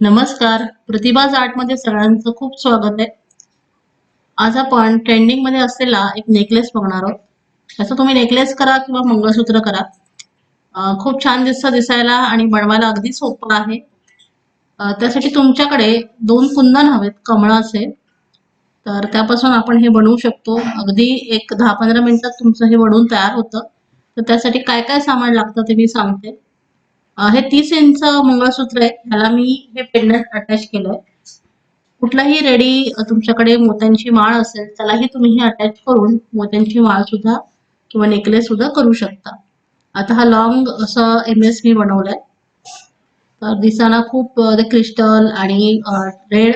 नमस्कार. प्रतिभा मध्ये सगळ्यांचं खूप स्वागत आहे. आज आपण ट्रेंडिंगमध्ये असलेला एक नेकलेस बघणार आहोत. त्याचं तुम्ही नेकलेस करा किंवा मंगळसूत्र करा. खूप छान दिसतं दिसायला आणि बनवायला अगदी सोपं आहे. त्यासाठी तुमच्याकडे दोन कुंदन हवेत कमळाचे तर त्यापासून आपण हे बनवू शकतो. अगदी एक दहा पंधरा मिनिटात तुमचं हे बनवून तयार होतं. तर त्यासाठी काय काय सामान लागतं ते मी सांगते. हे तीस इंच मंगळसूत्र आहे. ह्याला मी हे पेंडंट अटॅच केलंय. कुठलाही रेडी तुमच्याकडे मोत्यांची माळ असेल त्यालाही तुम्ही हे अटॅच करून मोत्यांची माळ सुद्धा किंवा नेकलेस सुद्धा करू शकता. आता हा लॉंग असं एम एस मी बनवलाय. तर दिसाना खूप क्रिस्टल आणि रेड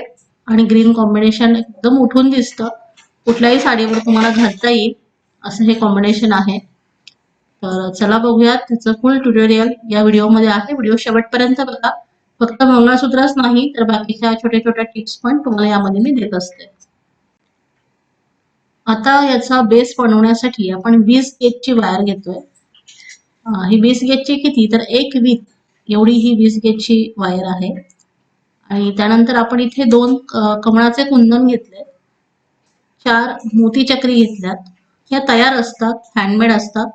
आणि ग्रीन कॉम्बिनेशन एकदम उठून दिसतं. कुठल्याही साडीवर तुम्हाला घालता येईल असं हे कॉम्बिनेशन आहे. तर चला बघूयात त्याचं फुल ट्युटोरियल या व्हिडिओमध्ये आहे. व्हिडिओ शेवटपर्यंत बघा. फक्त मंगळसूत्रच नाही तर बाकीच्या छोट्या छोट्या टिप्स पण तुम्हाला यामध्ये मी देत असते. आता याचा बेस बनवण्यासाठी आपण वीस गेजची वायर घेतोय. ही वीस गेजची किती? तर एक वीत. एवढी ही वीस गेजची वायर आहे. आणि त्यानंतर आपण इथे दोन कमळाचे कुंदन घेतले. चार मोती चक्री घेतल्यात. ह्या तयार असतात हँडमेड असतात.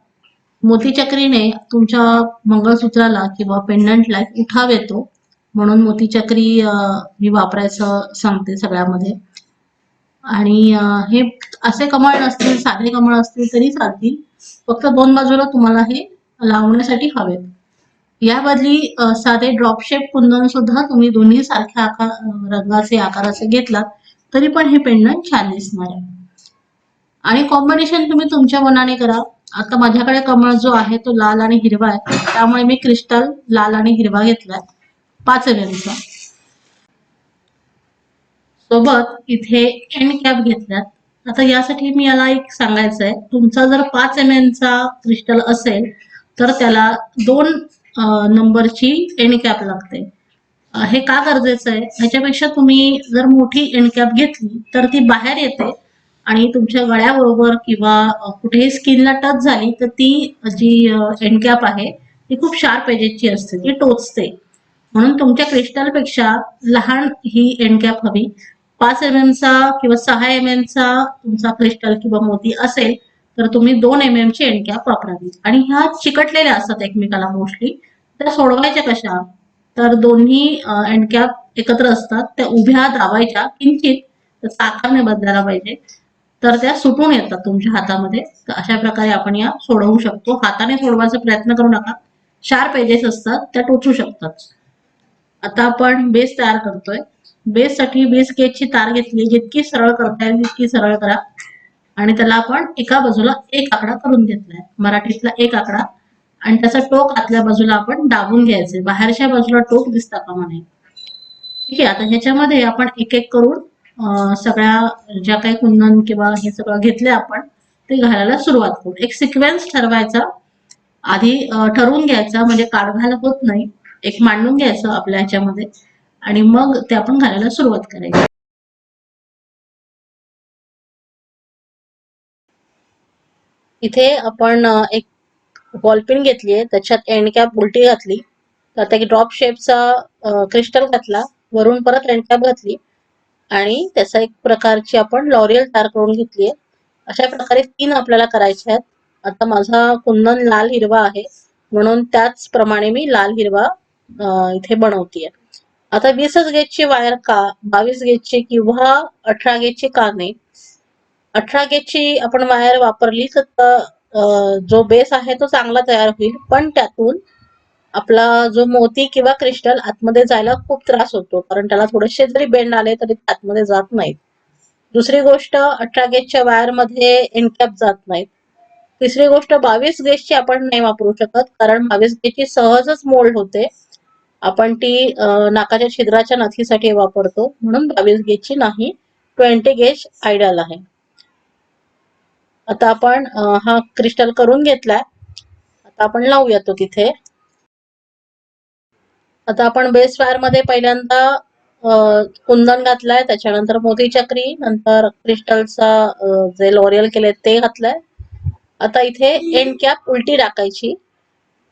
मोतीचक्रीने तुमच्या मंगळसूत्राला किंवा पेंडंटला उठाव येतो. म्हणून मोतीचक्री अं, मी वापरायचं सांगते सगळ्यामध्ये. आणि हे असे कमळ नसतील साधे कमळ असतील तरी चालतील. फक्त दोन बाजूला तुम्हाला हे लावण्यासाठी हवेत. या बदली साधे ड्रॉप शेप कुंदन सुद्धा तुम्ही दोन्ही सारख्या आकार रंगाचे आकाराचे घेतलात तरी पण हे पेंडंट छान दिसणार आहे. आणि कॉम्बिनेशन तुम्ही तुमच्या मनाने करा. आता माझ्याकडे कमळ जो आहे तो लाल आणि हिरवा आहे. त्यामुळे मी क्रिस्टल लाल आणि हिरवा घेतलाय. पाच एमचा सोबत इथे एंड कॅप घेतल्यात. आता यासाठी मी याला एक सांगायचं आहे तुमचा जर पाच एम चा क्रिस्टल असेल तर त्याला दोन नंबरची एंड कॅप लागते. हे का गरजेचं आहे? ह्याच्यापेक्षा तुम्ही जर मोठी एंड कॅप घेतली तर ती बाहेर येते. आणि तुमच्या गळ्याबरोबर किंवा कुठेही स्किनला टच झाली तर ती जी एंडकॅप आहे ती खूप शार्प एजेसची असते ती टोचते. म्हणून तुमच्या क्रिस्टलपेक्षा लहान ही एंडकॅप हवी. पाच एम चा किंवा सहा एम चा तुमचा क्रिस्टल किंवा मोती असेल तर तुम्ही दोन एम एमची ची वापरावी. आणि ह्या चिकटलेल्या असतात एकमेकाला मोस्टली त्या सोडवायच्या कशा? तर दोन्ही एंडकॅप एकत्र असतात त्या उभ्या दाबायच्या किंचित त्याचा बदलायला पाहिजे. तर त्या सुटून येतात तुमच्या हातामध्ये. अशा प्रकारे आपण या सोडवू शकतो. हाताने सोडवायचा प्रयत्न करू नका. शार्प एजेस असतात त्या टोचू शकतात. आता आपण बेस तयार करतोय. बेस साठी बेस गेजची तार घेतली जितकी सरळ करता येईल तितकी सरळ करा. आणि त्याला आपण एका बाजूला एक आकडा करून घेतलाय. मराठीतला एक आकडा. आणि त्याचा टोक आतल्या बाजूला आपण दाबून घ्यायचे बाहेरच्या बाजूला टोक दिसता का म्हणे ठीक आहे आता ह्याच्यामध्ये आपण एक एक करून सगळ्या ज्या काही कुंदन किंवा हे सगळं घेतलं आपण ते घालायला सुरुवात करू. एक सिक्वेन्स ठरवायचा. आधी ठरवून घ्यायचा म्हणजे काढघाल होत नाही. एक मांडून घ्यायचं आपल्या ह्याच्यामध्ये. आणि मग ते आपण घालायला सुरुवात करायची. इथे आपण एक बॉलपिन घेतली आहे त्याच्यात एंड कॅप उलटी घातली. त्यात एक ड्रॉप शेपचा क्रिस्टल घातला. वरून परत एंड कॅप घातली. आणि त्याचा एक प्रकारची आपण लॉरियल तयार करून घेतली आहे. अशा प्रकारे तीन आपल्याला करायचे आहेत. आता माझा कुंदन लाल हिरवा आहे. म्हणून त्याचप्रमाणे मी लाल हिरवा इथे बनवतीये. आता वीसच गेजची वायर का बावीस गेजची किंवा अठरा गेजची का नाही? अठरा गेजची आपण वायर वापरली तर जो बेस आहे तो चांगला तयार होईल. पण त्यातून आपला जो मोती किंवा क्रिस्टल आतमध्ये जायला खूप त्रास होतो. कारण त्याला थोडेसे जरी बेंड आले तरी ते आतमध्ये जात नाहीत. दुसरी गोष्ट अठरा गेजच्या वायरमध्ये एनकॅप जात नाहीत. तिसरी गोष्ट बावीस गेजची आपण नाही वापरू शकत. कारण बावीस गेजची सहजच मोल्ड होते. आपण ती नाकाच्या छिद्राच्या नथीसाठी वापरतो. म्हणून बावीस गेजची नाही ट्वेंटी गेज आयडियल आहे. आता आपण हा क्रिस्टल करून घेतलाय. आता आपण लावूया तो तिथे. आता आपण बेस वायरमध्ये पहिल्यांदा कुंदन घातलाय त्याच्यानंतर मोती चक्री नंतर क्रिस्टलचा जे लॉरियल केले ते घातलंय. आता इथे एंड कॅप उलटी टाकायची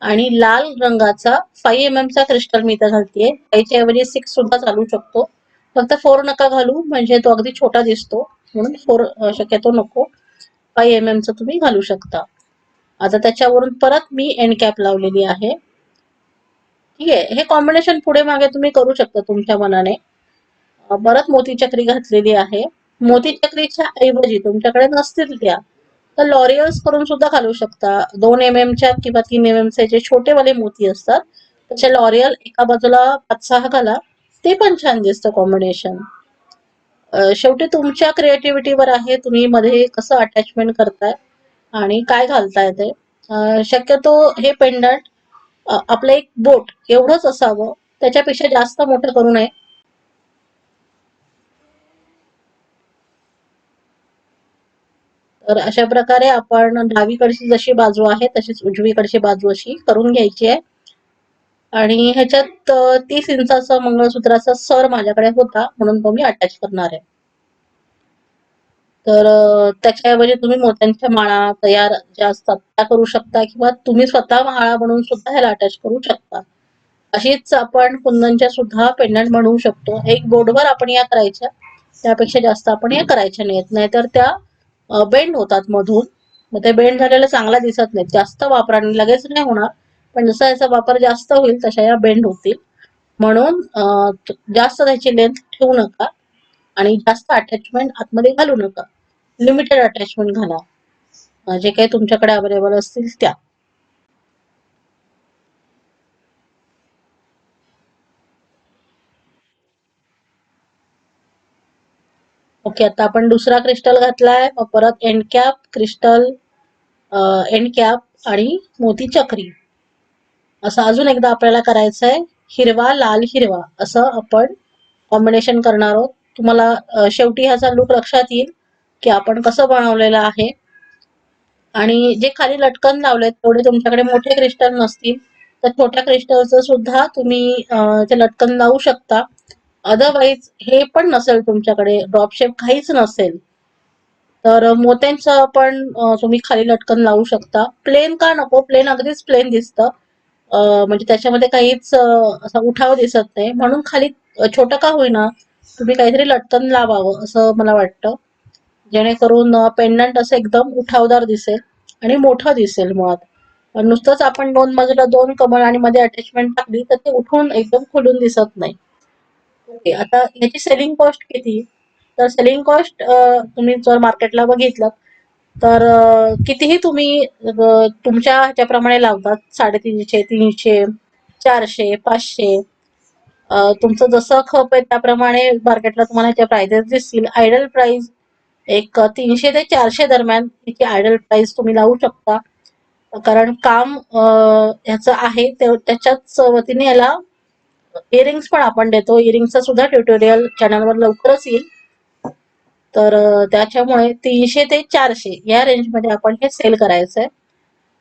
आणि लाल रंगाचा फाईव्ह एम एम चा क्रिस्टल मी इथं घालतीये. त्याच्या ऐवजी सिक्स सुद्धा चालू शकतो. फक्त फोर नका घालू म्हणजे तो अगदी छोटा दिसतो. म्हणून फोर शक्यतो नको. फाईव्ह एम एम चा तुम्ही घालू शकता. आता त्याच्यावरून परत मी एंड कॅप लावलेली आहे. ठीक आहे. हे कॉम्बिनेशन पुढे मागे तुम्ही करू शकता तुमच्या मनाने. परत मोती चक्री घातलेली आहे. मोती चक्रीच्या ऐवजी तुमच्याकडे नसतील त्या तर लॉरियल्स करून सुद्धा घालू शकता. दोन एम एमच्या किंवा तीन एम एमचे जे छोटेवाले मोती असतात त्याच्या लॉरियल एका बाजूला पाच सहा घाला. ते पण छान दिसतं कॉम्बिनेशन शेवटी तुमच्या क्रिएटिव्हिटीवर आहे. तुम्ही मध्ये कसं अटॅचमेंट करताय आणि काय घालताय ते. शक्यतो हे पेंडंट आपलं एक बोट एवढंच असावं. त्याच्यापेक्षा जास्त मोठं करू नये. तर अशा प्रकारे आपण डावीकडची जशी बाजू आहे तशीच उजवीकडची बाजू अशी करून घ्यायची आहे. आणि ह्याच्यात तीस इंचाचं मंगळसूत्राचा सर माझ्याकडे होता म्हणून तो मी अटॅच करणार आहे. तर त्याच्याऐवजी तुम्ही मोत्यांच्या माळा तयार ज्या असतात त्या करू शकता किंवा तुम्ही स्वतः माळा बनवून सुद्धा ह्याला अटॅच करू शकता. अशीच आपण कुंदनच्या सुद्धा पेंडंट बनवू शकतो. एक बोर्डवर आपण या करायच्या त्यापेक्षा जास्त आपण या करायच्या नाहीत. नाहीतर त्या बेंड होतात मधून. मग ते बेंड झालेलं चांगला दिसत नाहीत. जास्त वापराने लगेच नाही होणार. पण जसा याचा वापर जास्त होईल तशा या बेंड होतील. म्हणून जास्त त्याची लेंथ ठेवू नका. आणि जास्त अटॅचमेंट आतमध्ये घालू नका. लिमिटेड अटॅचमेंट घाला. जे काही तुमच्याकडे अवेलेबल असतील त्या. ओके आता आपण दुसरा क्रिस्टल घातलाय. परत end cap crystal end cap आणि मोती चक्री. असं अजून एकदा आपल्याला करायचं आहे हिरवा लाल हिरवा असं आपण कॉम्बिनेशन करणार आहोत. तुम्हाला शेवटी ह्याचा लुक लक्षात येईल. की आपण कसं बनवलेलं आहे. आणि जे खाली लटकन लावलेत तेवढे तुमच्याकडे मोठे क्रिस्टल नसतील तर छोट्या क्रिस्टलचं सुद्धा तुम्ही ते लटकन लावू शकता. अदरवाईज हे पण नसेल तुमच्याकडे ड्रॉप शेप काहीच नसेल. तर मोत्यांचं पण तुम्ही खाली लटकन लावू शकता. प्लेन का नको प्लेन अगदीच प्लेन दिसतं. म्हणजे त्याच्यामध्ये काहीच असा उठाव दिसत नाही. म्हणून खाली छोटं का होईना तुम्ही काहीतरी लटकन लावावं असं मला वाटतं. जेणेकरून पेंडंट असं एकदम उठावदार दिसेल आणि मोठं दिसेल मुळात. नुसतंच आपण दोन बाजूला दोन कमर आणि मध्ये अटॅचमेंट टाकली तर ते उठून एकदम खुलून दिसत नाही. ओके आता याची सेलिंग कॉस्ट किती? तर सेलिंग कॉस्ट तुम्ही जर मार्केटला बघितलं तर कितीही तुम्ही तुमच्या ह्याच्याप्रमाणे लावतात साडेतीनशे तीनशे चारशे पाचशे तुमचं जसं खप आहे त्याप्रमाणे मार्केटला तुम्हाला ह्याच्या प्राइजेस दिसतील. आयडल प्राइस एक तीनशे ते चारशे दरम्यान तिची आयडल प्राइस तुम्ही लावू शकता. कारण काम ह्याचं आहे त्याच्याच वतीने याला इयरिंग्स पण आपण देतो. इयरिंगचं सुद्धा ट्युटोरियल चॅनलवर लवकरच येईल. तर त्याच्यामुळे तीनशे ते चारशे या रेंजमध्ये आपण हे सेल करायचं आहे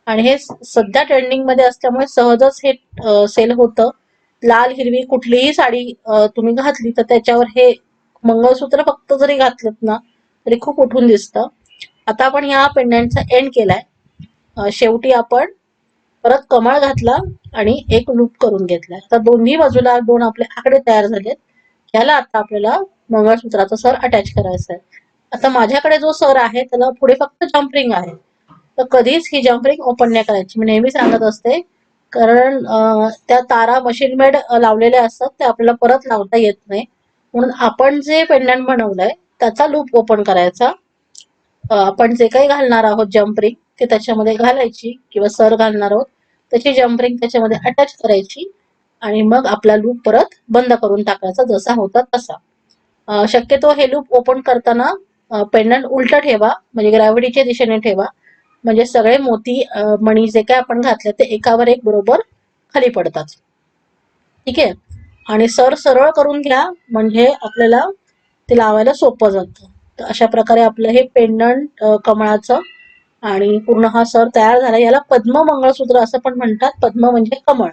आणि हे सध्या ट्रेंडिंगमध्ये असल्यामुळे सहजच हे सेल होतं. लाल हिरवी कुठलीही साडी तुम्ही घातली तर त्याच्यावर हे मंगळसूत्र फक्त जरी घातलं ना तरी खूप उठून दिसतं. आता आपण या पेंडंटचा एंड केलाय. शेवटी आपण परत कमळ घातला आणि एक लूप करून घेतला आता दोन्ही बाजूला दोन आपले आकडे तयार झालेत. ह्याला आता आपल्याला मंगळसूत्राचा सर अटॅच करायचा आहे. आता माझ्याकडे जो सर आहे त्याला पुढे फक्त जम्परिंग आहे. तर कधीच ही जम्परिंग ओपन नाही करायची. मी नेहमी सांगत असते कारण त्या तारा मशीन मेड लावलेल्या असतात ते आपल्याला परत लावता येत नाही. म्हणून आपण जे पेंडंट बनवलंय त्याचा लूप ओपन करायचा. आपण जे काही घालणार आहोत जम्परिंग ते त्याच्यामध्ये घालायची किंवा सर घालणार आहोत त्याची जम्परिंग त्याच्यामध्ये अटॅच करायची आणि मग आपला लूप परत बंद करून टाकायचा जसा होता तसा. शक्यतो हे लूप ओपन करताना पेंडंट उलट ठेवा म्हणजे ग्रॅव्हिटीच्या दिशेने ठेवा. म्हणजे सगळे मोती मणी जे काय आपण घातले ते एकावर एक बरोबर खाली पडतात. ठीक आहे? आणि सर सरळ करून घ्या म्हणजे आपल्याला ते लावायला सोपं जातं. तर अशा प्रकारे आपलं हे पेंडंट कमळाचं आणि पूर्ण हा सर तयार झाला. याला पद्म मंगळसूत्र असं पण म्हणतात. पद्म म्हणजे कमळ.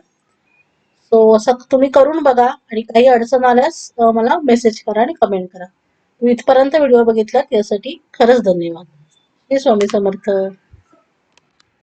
सो असं तुम्ही करून बघा आणि काही अडचण आल्यास मला मेसेज करा आणि कमेंट करा. इथपर्यंत व्हिडिओ बघितलात यासाठी खरंच धन्यवाद. हे स्वामी समर्थ.